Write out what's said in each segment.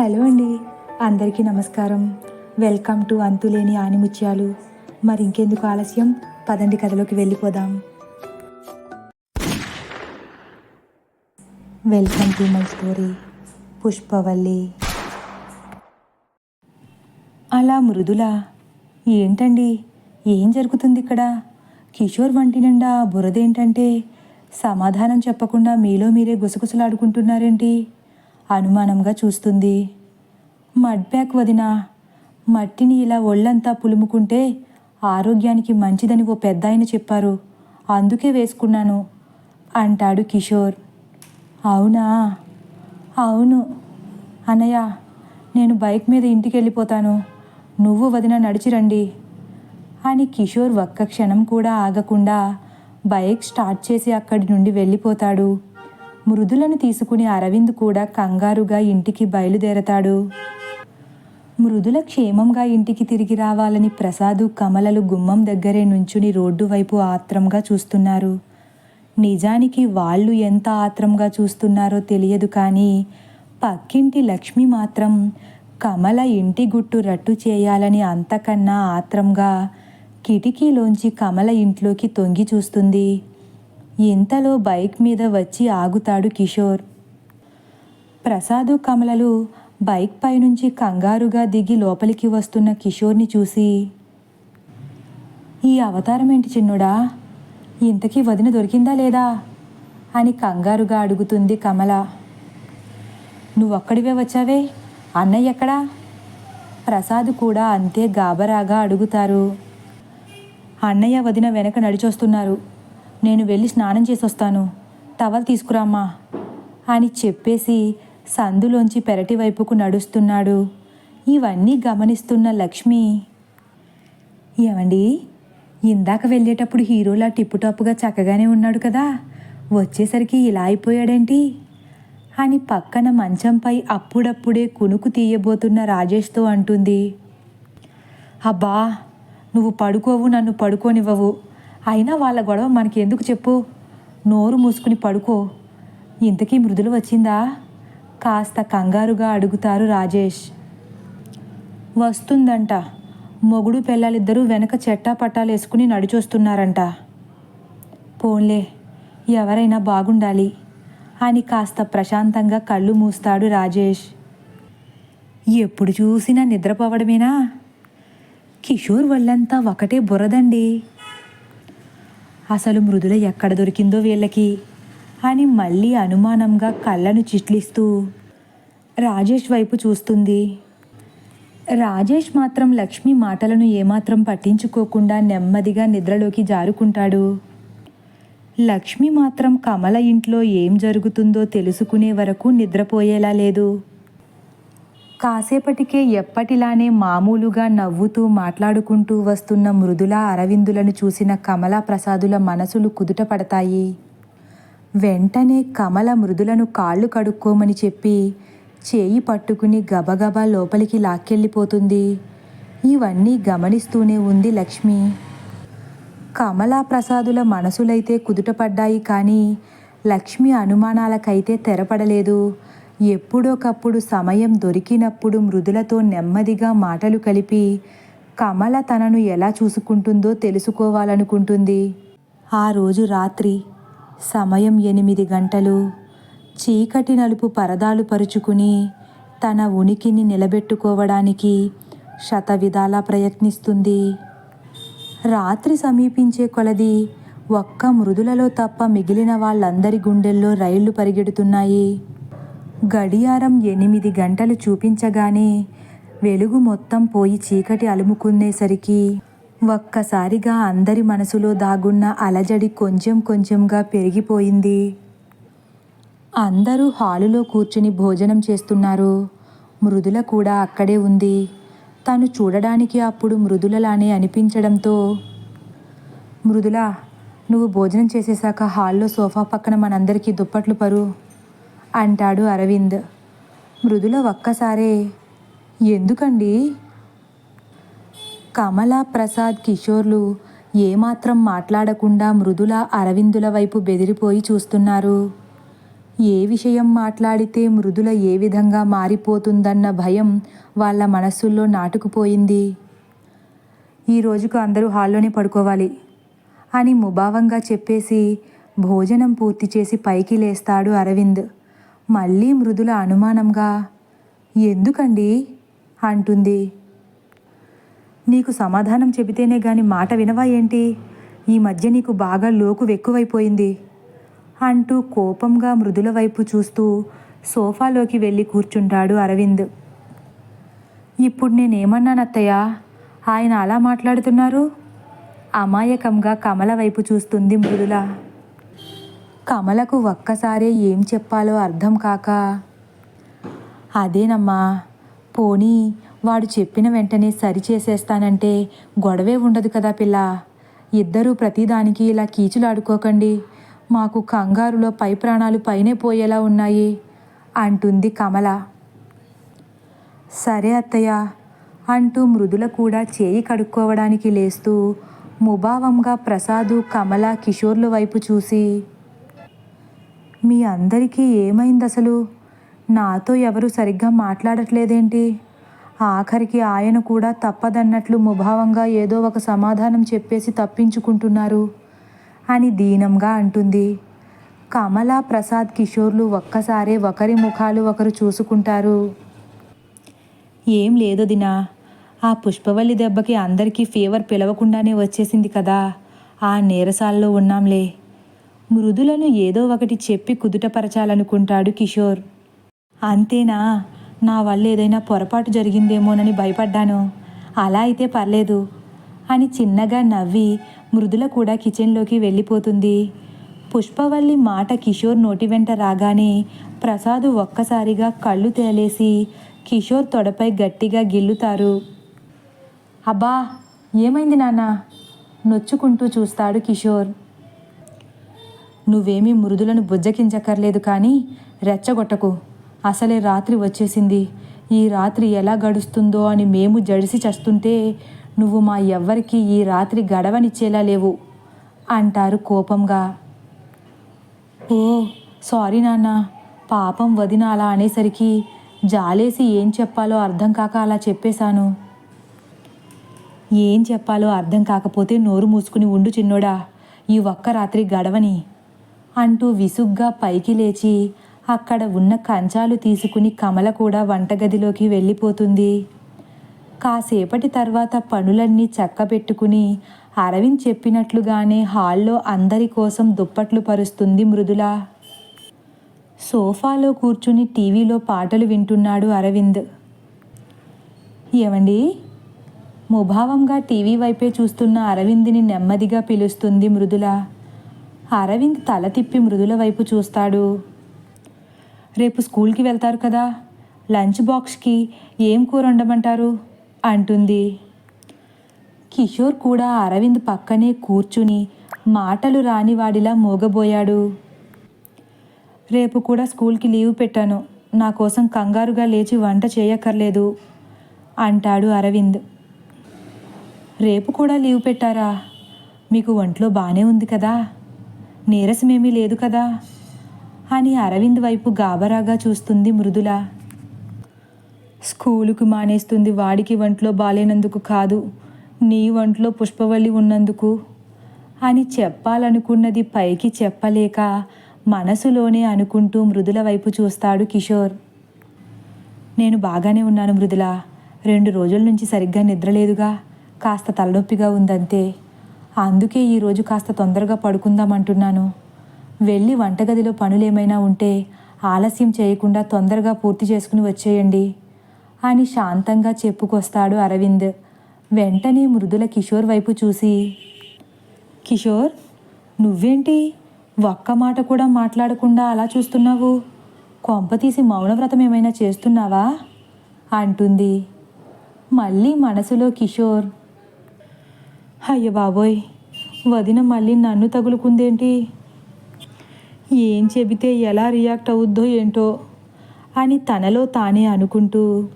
Hello అండి. అందరికీ నమస్కారం. వెల్కమ్ టు అంతులేని ఆనిముత్యాలు. మరి ఇంకెందుకు ఆలస్యం? పదండి కథలోకి వెళ్ళిపోదాం. Welcome to my story Pushpavalli. అలా మృదుల ఏంటండి? ఏం జరుగుతుంది ఇక్కడ? కిషోర్ వంటి నిండా బురదేంటంటే సమాధానం చెప్పకుండా మీలో మీరే గుసగుసలాడుకుంటున్నారేంటి? అనుమానంగా చూస్తుంది. మడ్ ప్యాక్ వదిన మట్టిని ఇలా ఒళ్ళంతా పులుముకుంటే ఆరోగ్యానికి మంచిదని ఓ పెద్ద ఆయన చెప్పారు. అందుకే వేసుకున్నాను అంటాడు కిషోర్. అవునా? అవును. అన్నయ్య నేను బైక్ మీద ఇంటికి వెళ్ళిపోతాను నువ్వు వదిన నడిచి రండి. అని కిషోర్ ఒక్క క్షణం కూడా ఆగకుండా బైక్ స్టార్ట్ చేసి అక్కడి నుండి వెళ్ళిపోతాడు. మృదులను తీసుకుని అరవింద్ కూడా కంగారుగా ఇంటికి బయలుదేరతాడు. మృదుల క్షేమంగా ఇంటికి తిరిగి రావాలని ప్రసాదు కమలలు గుమ్మం దగ్గరే నుంచుని రోడ్డు వైపు ఆత్రంగా చూస్తున్నారు. నిజానికి వాళ్ళు ఎంత ఆత్రంగా చూస్తున్నారో తెలియదు కానీ పక్కింటి లక్ష్మి మాత్రం కమల ఇంటి గుట్టు రట్టు చేయాలని అంతకన్నా ఆత్రంగా కిటికీలోంచి కమల ఇంట్లోకి తొంగి చూస్తుంది. ఇంతలో బైక్ మీద వచ్చి ఆగుతాడు కిషోర్. ప్రసాదు కమలలు బైక్ పైనుంచి కంగారుగా దిగి లోపలికి వస్తున్న కిషోర్ని చూసి ఈ అవతారం ఏంటి చిన్నుడా? ఇంతకీ వదిన దొరికిందా లేదా? అని కంగారుగా అడుగుతుంది కమల. నువ్వొక్కడివే వచ్చావే? అన్నయ్య ఎక్కడా? ప్రసాద్ కూడా అంతే గాబరాగా అడుగుతారు. అన్నయ్య వదిన వెనక నడిచొస్తున్నారు. నేను వెళ్ళి స్నానం చేసి వస్తాను టవల్ తీసుకురామ్మా. అని చెప్పేసి సందులోంచి పెరటి వైపుకు నడుస్తున్నాడు. ఇవన్నీ గమనిస్తున్న లక్ష్మి. ఏమండి? ఇందాక వెళ్ళేటప్పుడు హీరోలా టిప్పుటాపుగా చక్కగానే ఉన్నాడు కదా. వచ్చేసరికి ఇలా అయిపోయాడేంటి? అని పక్కన మంచంపై అప్పుడప్పుడే కునుకు తీయబోతున్న రాజేష్తో అంటుంది. అబ్బా నువ్వు పడుకోవు నన్ను పడుకోనివ్వవు. అయినా వాళ్ళ గొడవ మనకి ఎందుకు చెప్పు? నోరు మూసుకుని పడుకో. ఇంతకీ మృదులు వచ్చిందా? కాస్త కంగారుగా అడుగుతారు రాజేష్. వస్తుందంట. మొగుడు పిల్లలిద్దరూ వెనక చెట్టా పట్టాలు వేసుకుని నడిచొస్తున్నారంట. పోన్లే ఎవరైనా బాగుండాలి అని కాస్త ప్రశాంతంగా కళ్ళు మూస్తాడు రాజేష్. ఎప్పుడు చూసినా నిద్రపోవడమేనా? కిషోర్ వాళ్ళంతా ఒకటే బురదండి. అసలు మృదుల ఎక్కడ దొరికిందో వీళ్ళకి. అని మళ్ళీ అనుమానంగా కళ్ళను చిట్లిస్తూ రాజేష్ వైపు చూస్తుంది. రాజేష్ మాత్రం లక్ష్మి మాటలను ఏమాత్రం పట్టించుకోకుండా నెమ్మదిగా నిద్రలోకి జారుకుంటాడు. లక్ష్మి మాత్రం కమల ఇంట్లో ఏం జరుగుతుందో తెలుసుకునే వరకు నిద్రపోయేలా లేదు. కాసేపటికే ఎప్పటిలానే మామూలుగా నవ్వుతూ మాట్లాడుకుంటూ వస్తున్న మృదుల అరవిందులను చూసిన కమలా ప్రసాదుల మనసులు కుదుట పడతాయి వెంటనే కమల మృదులను కాళ్ళు కడుక్కోమని చెప్పి చేయి పట్టుకుని గబగబా లోపలికి లాక్కెళ్ళిపోతుంది. ఇవన్నీ గమనిస్తూనే ఉంది లక్ష్మి. కమలా ప్రసాదుల మనసులైతే కుదుటపడ్డాయి కానీ లక్ష్మి అనుమానాలకైతే తెరపడలేదు. ఎప్పుడోకప్పుడు సమయం దొరికినప్పుడు మృదులతో నెమ్మదిగా మాటలు కలిపి కమల తనను ఎలా చూసుకుంటుందో తెలుసుకోవాలనుకుంటుంది. ఆ రోజు రాత్రి సమయం ఎనిమిది గంటలు చీకటి నలుపు పరదాలు పరుచుకుని తన ఉనికిని నిలబెట్టుకోవడానికి శతవిధాలా ప్రయత్నిస్తుంది. రాత్రి సమీపించే కొలది ఒక్క మృదులలో తప్ప మిగిలిన వాళ్ళందరి గుండెల్లో రైళ్ళు పరిగెడుతున్నాయి. గడియారం ఎనిమిది గంటలు చూపించగానే వెలుగు మొత్తం పోయి చీకటి అలుముకునేసరికి ఒక్కసారిగా అందరి మనసులో దాగున్న అలజడి కొంచెం కొంచెంగా పెరిగిపోయింది. అందరూ హాలులో కూర్చుని భోజనం చేస్తున్నారు. మృదుల కూడా అక్కడే ఉంది. తను చూడడానికి అప్పుడు మృదులలానే అనిపించడంతో మృదుల నువ్వు భోజనం చేసేశాక హాల్లో సోఫా పక్కన మనందరికీ దుప్పట్లు పరు. అంటాడు అరవింద్. మృదుల ఒక్కసారే ఎందుకండి? కమలా ప్రసాద్ కిషోర్లు ఏమాత్రం మాట్లాడకుండా మృదుల అరవిందుల వైపు బెదిరిపోయి చూస్తున్నారు. ఏ విషయం మాట్లాడితే మృదుల ఏ విధంగా మారిపోతుందన్న భయం వాళ్ళ మనస్సుల్లో నాటుకుపోయింది. ఈ రోజుకు అందరూ హాల్లోనే పడుకోవాలి అని ముభావంగా చెప్పేసి భోజనం పూర్తి చేసి పైకి లేస్తాడు అరవింద్. మళ్ళీ మృదుల అనుమానంగా ఎందుకండి? అంటుంది. నీకు సమాధానం చెబితేనే గాని మాట వినవా ఏంటి? ఈ మధ్య నీకు బాగా లోకు ఎక్కువైపోయింది అంటూ కోపంగా మృదుల వైపు చూస్తూ సోఫాలోకి వెళ్ళి కూర్చుంటాడు అరవింద్. ఇప్పుడు నేనేమన్నాను అత్తయ్య ఆయన అలా మాట్లాడుతున్నారు? అమాయకంగా కమల వైపు చూస్తుంది మృదుల. కమలకు ఒక్కసారే ఏం చెప్పాలో అర్థం కాక అదేనమ్మా పోనీ వాడు చెప్పిన వెంటనే సరిచేసేస్తానంటే గొడవే ఉండదు కదా పిల్ల. ఇద్దరూ ప్రతిదానికి ఇలా కీచులాడుకోకండి. మాకు కంగారులో పై ప్రాణాలు పైనే పోయేలా ఉన్నాయి అంటుంది కమల. సరే అత్తయ్య అంటూ మృదుల కూడా చేయి కడుక్కోవడానికి లేస్తూ ముభావంగా ప్రసాదు కమల కిషోర్ల వైపు చూసి మీ అందరికీ ఏమైంది అసలు? నాతో ఎవరు సరిగ్గా మాట్లాడట్లేదేంటి? ఆఖరికి ఆయన కూడా తప్పదన్నట్లు ముభావంగా ఏదో ఒక సమాధానం చెప్పేసి తప్పించుకుంటున్నారు అని దీనంగా అంటుంది. కమలా ప్రసాద్ కిషోర్లు ఒక్కసారే ఒకరి ముఖాలు ఒకరు చూసుకుంటారు. ఏం లేదు దినా ఆ పుష్పవల్లి దెబ్బకి అందరికీ ఫీవర్ పిలవకుండానే వచ్చేసింది కదా ఆ నీరసాల్లో ఉన్నాంలే. మృదులను ఏదో ఒకటి చెప్పి కుదుటపరచాలనుకుంటాడు కిషోర్. అంతేనా? నా వల్ల ఏదైనా పొరపాటు జరిగిందేమోనని భయపడ్డాను. అలా అయితే పర్లేదు. అని చిన్నగా నవ్వి మృదుల కూడా కిచెన్లోకి వెళ్ళిపోతుంది. పుష్పవల్లి మాట కిషోర్ నోటి వెంట రాగానే ప్రసాద్ ఒక్కసారిగా కళ్ళు తేలేసి కిషోర్ తొడపై గట్టిగా గిల్లుతారు. అబ్బా ఏమైంది నాన్న? నొచ్చుకుంటూ చూస్తాడు కిషోర్. నువ్వేమీ మృదులను బుజ్జకించక్కర్లేదు కానీ రెచ్చగొట్టకు. అసలే రాత్రి వచ్చేసింది. ఈ రాత్రి ఎలా గడుస్తుందో అని మేము జడిసి చస్తుంటే నువ్వు మా ఎవ్వరికి ఈ రాత్రి గడవనిచ్చేలా లేవు అంటారు కోపంగా. ఓ సారీ నాన్న. పాపం వదిన అలా అనేసరికి జాలేసి ఏం చెప్పాలో అర్థం కాక అలా చెప్పేశాను. ఏం చెప్పాలో అర్థం కాకపోతే నోరు మూసుకుని ఉండు చిన్నోడా. ఈ ఒక్క రాత్రి గడవని. అంటూ విసుగ్గా పైకి లేచి అక్కడ ఉన్న కంచాలు తీసుకుని కమల కూడా వంటగదిలోకి వెళ్ళిపోతుంది. కాసేపటి తర్వాత పనులన్నీ చక్కబెట్టుకుని అరవింద్ చెప్పినట్లుగానే హాల్లో అందరి కోసం దుప్పట్లు పరుస్తుంది మృదుల. సోఫాలో కూర్చుని టీవీలో పాటలు వింటున్నాడు అరవింద్. ఏమండి? ముభావంగా టీవీ వైపే చూస్తున్న అరవింద్ని నెమ్మదిగా పిలుస్తుంది మృదుల. అరవింద్ తల తిప్పి మృదుల వైపు చూస్తాడు. రేపు స్కూల్కి వెళ్తారు కదా లంచ్ బాక్స్కి ఏం కూర వండమంటారు? అంటుంది. కిషోర్ కూడా అరవింద్ పక్కనే కూర్చుని మాటలు రానివాడిలా మోగబోయాడు. రేపు కూడా స్కూల్కి లీవ్ పెట్టాను నా కోసం కంగారుగా లేచి వంట చేయక్కర్లేదు అంటాడు అరవింద్. రేపు కూడా లీవ్ పెట్టారా? మీకు ఒంట్లో బాగానే ఉంది కదా? నీరసమేమీ లేదు కదా? అని అరవింద్ వైపు గాబరాగా చూస్తుంది మృదుల. స్కూలుకు మానేస్తుంది వాడికి వంట్లో బాలేనందుకు కాదు నీ వంట్లో పుష్పవల్లి ఉన్నందుకు. అని చెప్పాలనుకున్నది పైకి చెప్పలేక మనసులోనే అనుకుంటూ మృదుల వైపు చూస్తాడు కిషోర్. నేను బాగానే ఉన్నాను మృదుల. రెండు రోజుల నుంచి సరిగ్గా నిద్రలేదుగా. కాస్త తలనొప్పిగా ఉందంతే. అందుకే ఈరోజు కాస్త తొందరగా పడుకుందామంటున్నాను వెళ్ళి వంటగదిలో పనులేమైనా ఉంటే ఆలస్యం చేయకుండా తొందరగా పూర్తి చేసుకుని వచ్చేయండి. అని శాంతంగా చెప్పుకొస్తాడు అరవింద్. వెంటనే మృదుల కిషోర్ వైపు చూసి కిషోర్ నువ్వేంటి? ఒక్క మాట కూడా మాట్లాడకుండా అలా చూస్తున్నావు? కొంపతీసి మౌనవ్రతం ఏమైనా చేస్తున్నావా? అంటుంది. మళ్ళీ మనసులో కిషోర్ అయ్య బాబోయ్ వదిన మళ్ళీ నన్ను తగులుకుందేంటి? ఏం చెబితే ఎలా రియాక్ట్ అవుద్దో ఏంటో అని తనలో తానే అనుకుంటూ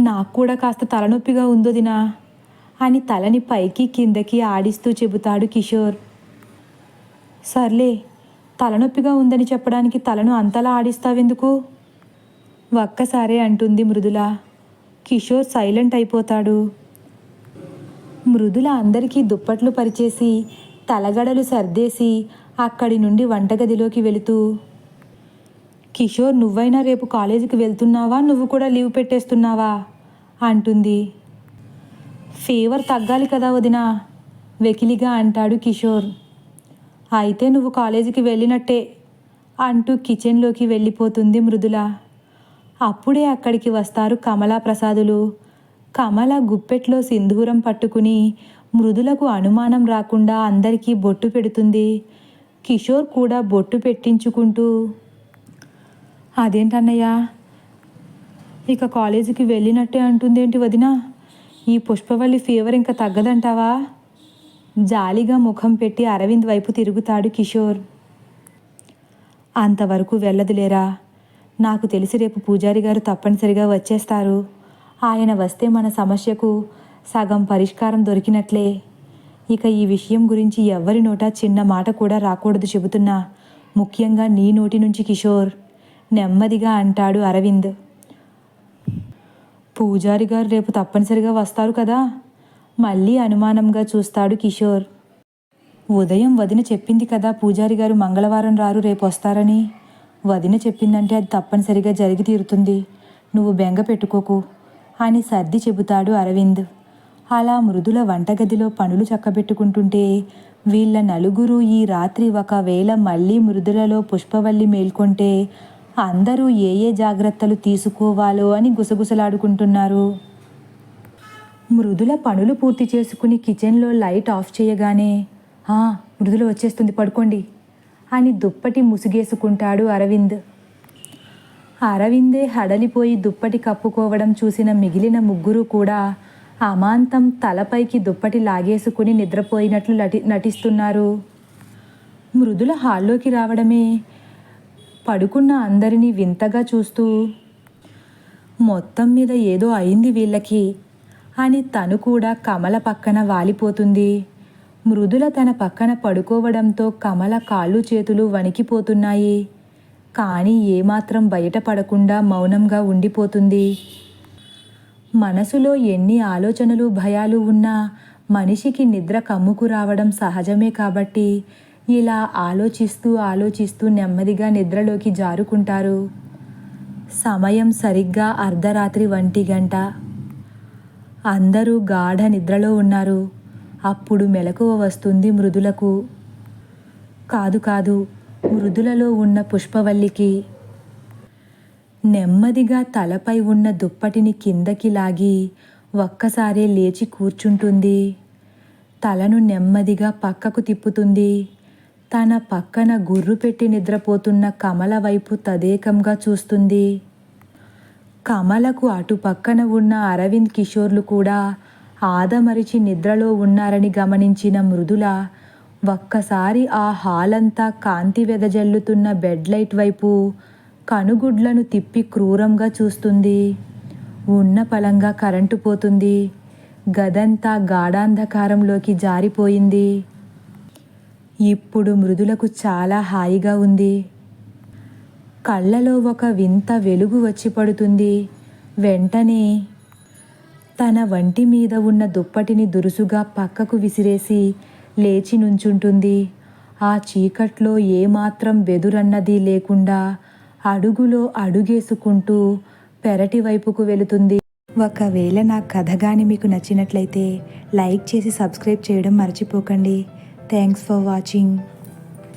నాకు కూడా కాస్త తలనొప్పిగా ఉందో దినా అని తలని పైకి కిందకి ఆడిస్తూ చెబుతాడు కిషోర్. సర్లే తలనొప్పిగా ఉందని చెప్పడానికి తలను అంతలా ఆడిస్తావెందుకు? ఒక్కసారే అంటుంది మృదుల. కిషోర్ సైలెంట్ అయిపోతాడు. మృదుల అందరికీ దుప్పట్లు పరిచేసి తలగడలు సర్దేసి అక్కడి నుండి వంటగదిలోకి వెళుతూ కిషోర్ నువ్వైనా రేపు కాలేజీకి వెళ్తున్నావా? నువ్వు కూడా లీవ్ పెట్టేస్తున్నావా? అంటుంది. ఫీవర్ తగ్గాలి కదా వదినా వెకిలిగా అంటాడు కిషోర్. అయితే నువ్వు కాలేజీకి వెళ్ళినట్టే అంటూ కిచెన్లోకి వెళ్ళిపోతుంది మృదుల. అప్పుడే అక్కడికి వస్తారు కమలా ప్రసాదులు కమల గుప్పెట్లో సింధూరం పట్టుకుని మృదులకు అనుమానం రాకుండా అందరికీ బొట్టు పెడుతుంది. కిషోర్ కూడా బొట్టు పెట్టించుకుంటూ అదేంటన్నయ్యా ఇక కాలేజీకి వెళ్ళినట్టే అంటుందేంటి వదిన? ఈ పుష్పవల్లి ఫీవర్ ఇంకా తగ్గదంటావా? జాలిగా ముఖం పెట్టి అరవింద్ వైపు తిరుగుతాడు కిషోర్. అంతవరకు వెళ్ళదులేరా. నాకు తెలిసి రేపు పూజారి గారు తప్పనిసరిగా వచ్చేస్తారు. ఆయన వస్తే మన సమస్యకు సగం పరిష్కారం దొరికినట్లే. ఇక ఈ విషయం గురించి ఎవ్వరి నోట చిన్న మాట కూడా రాకూడదు చెబుతున్నా. ముఖ్యంగా నీ నోటి నుంచి కిషోర్. నెమ్మదిగా అంటాడు అరవింద్. పూజారి గారు రేపు తప్పనిసరిగా వస్తారు కదా? మళ్ళీ అనుమానంగా చూస్తాడు కిషోర్. ఉదయం వదిన చెప్పింది కదా పూజారి గారు మంగళవారం రారు రేపు వస్తారని. వదిన చెప్పిందంటే అది తప్పనిసరిగా జరిగి తీరుతుంది. నువ్వు బెంగ పెట్టుకోకు. అని సర్ది చెబుతాడు అరవింద్. అలా మృదుల వంటగదిలో పనులు చక్కబెట్టుకుంటుంటే వీళ్ళ నలుగురు ఈ రాత్రి ఒకవేళ మళ్ళీ మృదులలో పుష్పవల్లి మేల్కొంటే అందరూ ఏ ఏ జాగ్రత్తలు తీసుకోవాలో అని గుసగుసలాడుకుంటున్నారు. మృదుల పనులు పూర్తి చేసుకుని కిచెన్లో లైట్ ఆఫ్ చేయగానే "ఆ, మృదుల వచ్చేస్తుంది పడుకోండి అని దుప్పటి ముసుగేసుకుంటాడు అరవింద్. అరవిందే హడలిపోయి దుప్పటి కప్పుకోవడం చూసిన మిగిలిన ముగ్గురు కూడా అమాంతం తలపైకి దుప్పటి లాగేసుకుని నిద్రపోయినట్లు నటి నటిస్తున్నారు. మృదుల హాల్లోకి రావడమే పడుకున్న అందరినీ వింతగా చూస్తూ మొత్తం మీద ఏదో అయింది వీళ్ళకి అని తను కూడా కమల పక్కన వాలిపోతుంది. మృదుల తన పక్కన పడుకోవడంతో కమల కాళ్ళు చేతులు వణికిపోతున్నాయి. కానీ ఏమాత్రం బయటపడకుండా మౌనంగా ఉండిపోతుంది. మనసులో ఎన్ని ఆలోచనలు భయాలు ఉన్నా మనిషికి నిద్ర కమ్ముకు రావడం సహజమే కాబట్టి ఇలా ఆలోచిస్తూ ఆలోచిస్తూ నెమ్మదిగా నిద్రలోకి జారుకుంటారు. సమయం సరిగ్గా అర్ధరాత్రి వంటి గంట. అందరూ గాఢ నిద్రలో ఉన్నారు. అప్పుడు మెలకువ వస్తుంది మృదులకు. కాదు కాదు మృదులలో ఉన్న పుష్పవల్లికి. నెమ్మదిగా తలపై ఉన్న దుప్పటిని కిందకి లాగి ఒక్కసారే లేచి కూర్చుంటుంది. తలను నెమ్మదిగా పక్కకు తిప్పుతుంది. తన పక్కన గుర్రు పెట్టి నిద్రపోతున్న కమల వైపు తదేకంగా చూస్తుంది. కమలకు అటు పక్కన ఉన్న అరవింద్ కిషోర్లు కూడా ఆదమరిచి నిద్రలో ఉన్నారని గమనించిన మృదుల ఒక్కసారి ఆ హాలంతా కాంతి వెదజల్లుతున్న బెడ్ లైట్ వైపు కనుగుడ్లను తిప్పి క్రూరంగా చూస్తుంది. ఉన్న పలంగా కరెంటు పోతుంది. గదంతా గాఢాంధకారంలోకి జారిపోయింది. ఇప్పుడు మృదులకు చాలా హాయిగా ఉంది. కళ్ళలో ఒక వింత వెలుగు వచ్చి పడుతుంది. వెంటనే తన వంటి మీద ఉన్న దుప్పటిని దురుసుగా పక్కకు విసిరేసి లేచి నుంచుంటుంది. ఆ చీకట్లో ఏమాత్రం బెదురన్నది లేకుండా అడుగులో అడుగేసుకుంటూ పెరటి వైపుకు వెళుతుంది. ఒకవేళ నా కథ కానీ మీకు నచ్చినట్లయితే లైక్ చేసి సబ్స్క్రైబ్ చేయడం మర్చిపోకండి. Thanks for watching.